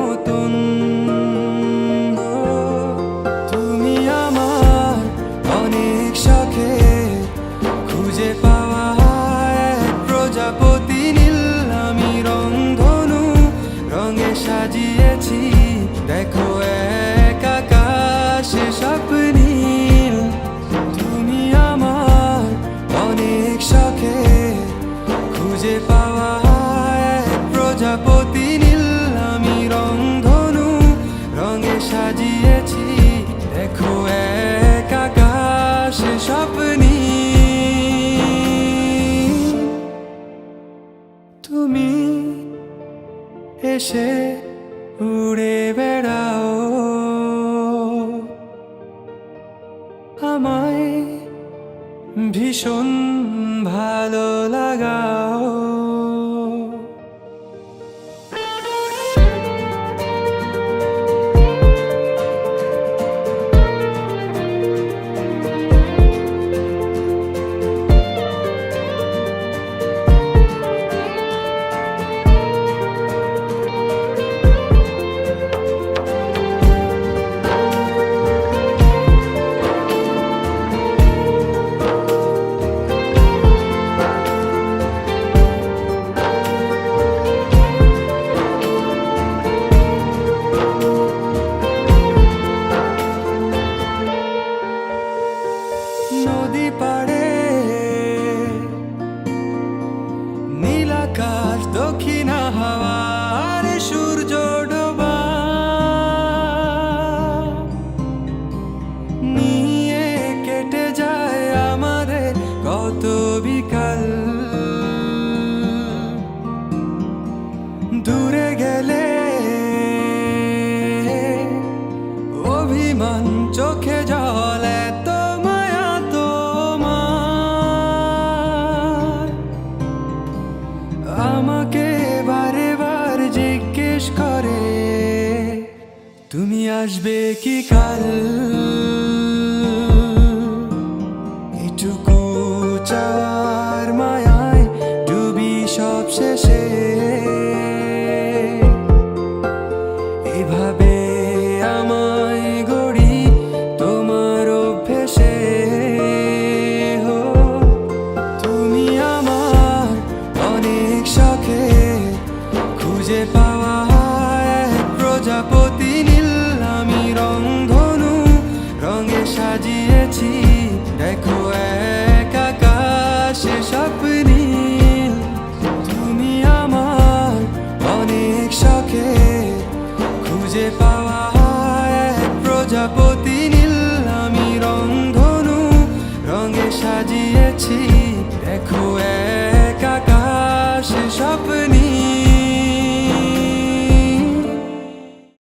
মতন। তুমি আমার অনেক শখে খুঁজে পাওয়া প্রজাপতি নীল। আমি রংধনু রঙে সাজিয়েছি। দেখো এক আকাশ তুমি আমার অনেক শখে খুঁজে পাওয়া সাজিয়েছি দেখো এক স্বপ্নী। তুমি এসে উড়ে বেড়াও। আমায় ভীষণ ভালো লাগাও। অভিমান চোখে জল, এত মায়া তোমার। আমাকে বারে বার জিজ্ঞেস করে, তুমি আসবে কি কাল? খুঁজে পাওয়া প্রজাপতি নীল, আমি রংধনু রঙে সাজিয়েছি। দেখো এক আকাশে স্বপ্নি তুমি আমার অনেক শখে খুঁজে পাওয়া প্রজাপতি নীল, আমি রংধনু রঙে সাজিয়েছি। দেখো